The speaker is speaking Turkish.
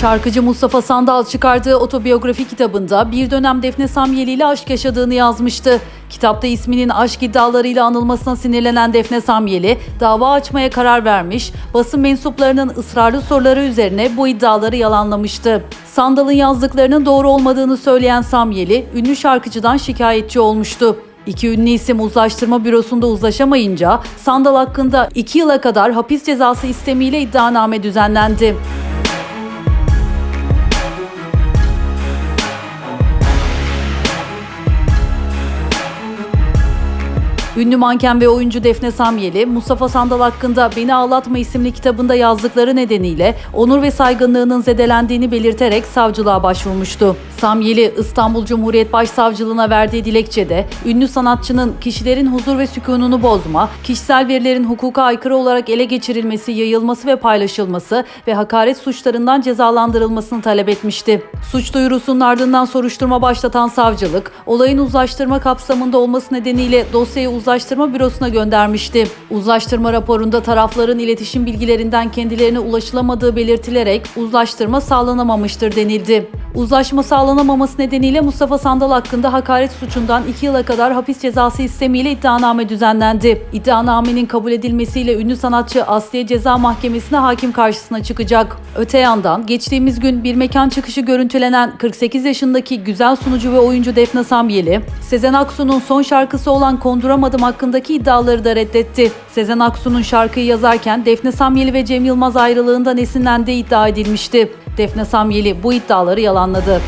Şarkıcı Mustafa Sandal çıkardığı otobiyografi kitabında bir dönem Defne Samyeli ile aşk yaşadığını yazmıştı. Kitapta isminin aşk iddialarıyla anılmasına sinirlenen Defne Samyeli dava açmaya karar vermiş, basın mensuplarının ısrarlı soruları üzerine bu iddiaları yalanlamıştı. Sandal'ın yazdıklarının doğru olmadığını söyleyen Samyeli, ünlü şarkıcıdan şikayetçi olmuştu. İki ünlü isim uzlaştırma bürosunda uzlaşamayınca Sandal hakkında 2 yıla kadar hapis cezası istemiyle iddianame düzenlendi. Ünlü manken ve oyuncu Defne Samyeli, Mustafa Sandal hakkında Beni Ağlatma isimli kitabında yazdıkları nedeniyle onur ve saygınlığının zedelendiğini belirterek savcılığa başvurmuştu. Samyeli, İstanbul Cumhuriyet Başsavcılığına verdiği dilekçede, ünlü sanatçının kişilerin huzur ve sükununu bozma, kişisel verilerin hukuka aykırı olarak ele geçirilmesi, yayılması ve paylaşılması ve hakaret suçlarından cezalandırılmasını talep etmişti. Suç duyurusunun ardından soruşturma başlatan savcılık, olayın uzlaştırma kapsamında olması nedeniyle dosyayı Uzlaştırma Bürosu'na göndermişti. Uzlaştırma raporunda tarafların iletişim bilgilerinden kendilerine ulaşılamadığı belirtilerek uzlaştırma sağlanamamıştır denildi. Uzlaşma sağlanamaması nedeniyle Mustafa Sandal hakkında hakaret suçundan 2 yıla kadar hapis cezası istemiyle iddianame düzenlendi. İddianamenin kabul edilmesiyle ünlü sanatçı Asliye Ceza Mahkemesi'ne hakim karşısına çıkacak. Öte yandan geçtiğimiz gün bir mekan çıkışı görüntülenen 48 yaşındaki güzel sunucu ve oyuncu Defne Samyeli, Sezen Aksu'nun son şarkısı olan Konduramadım hakkındaki iddiaları da reddetti. Sezen Aksu'nun şarkıyı yazarken Defne Samyeli ve Cem Yılmaz ayrılığından esinlendiği iddia edilmişti. Defne Samyeli bu iddiaları yalanladı.